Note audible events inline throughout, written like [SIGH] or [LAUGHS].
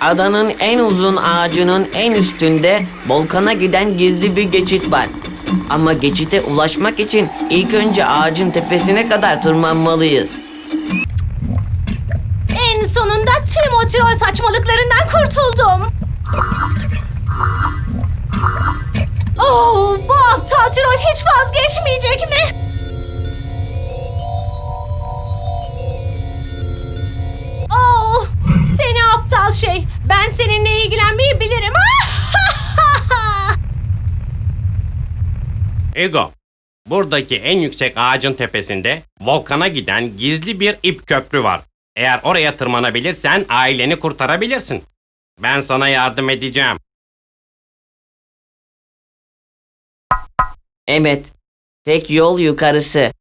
Adanın en uzun ağacının en üstünde volkana giden gizli bir geçit var. Ama geçite ulaşmak için ilk önce ağacın tepesine kadar tırmanmalıyız. En sonunda tüm o troll saçmalıklarından kurtuldum. Oh, bu aptal troll hiç vazgeçmeyecek mi? Şey. Ben seninle ilgilenmeyi bilirim. [LAUGHS] Ego, buradaki en yüksek ağacın tepesinde volkana giden gizli bir ip köprü var. Eğer oraya tırmanabilirsen aileni kurtarabilirsin. Ben sana yardım edeceğim. Evet, tek yol yukarısı.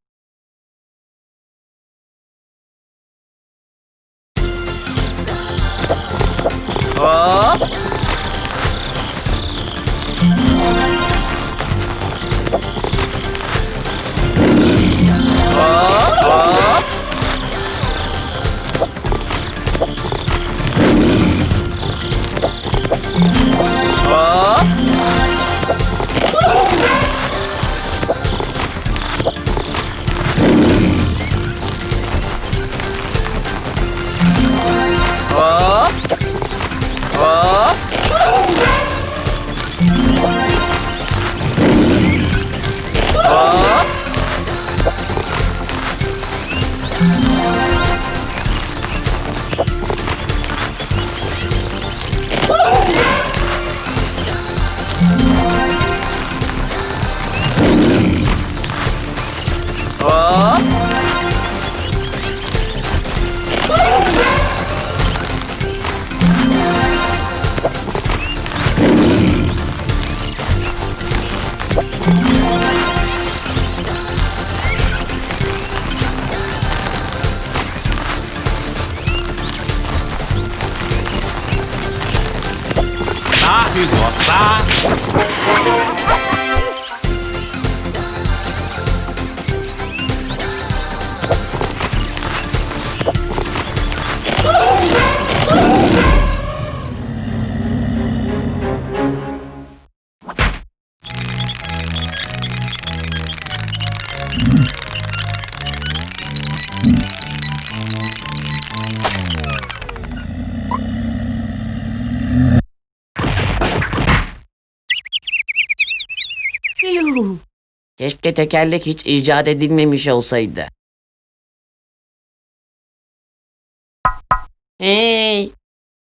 Hop. Sağ Hugo, sağ. Keşke tekerlek hiç icat edilmemiş olsaydı. Hey!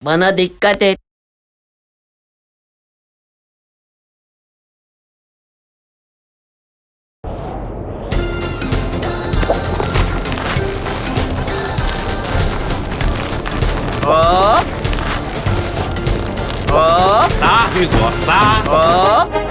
Bana dikkat et. Hop! Hop! Sağ Hugo, sağ. Hop! Hop!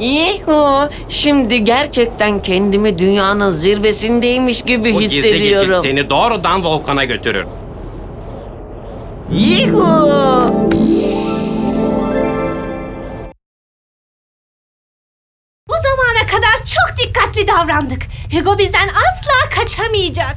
Yuhu! Şimdi gerçekten kendimi dünyanın zirvesindeymiş gibi Bu gizli hissediyorum. geçit seni doğrudan volkana götürür. Yuhu! Bu zamana kadar çok dikkatli davrandık. Hugo bizden asla kaçamayacak.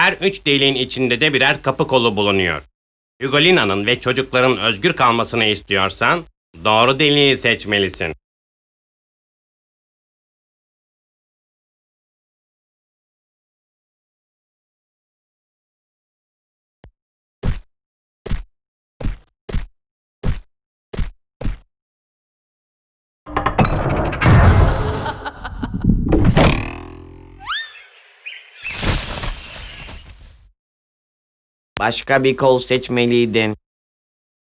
Her üç deliğin içinde de birer kapı kolu bulunuyor. Hugolina'nın ve çocukların özgür kalmasını istiyorsan doğru deliği seçmelisin. Başka bir kol seçmeliydin.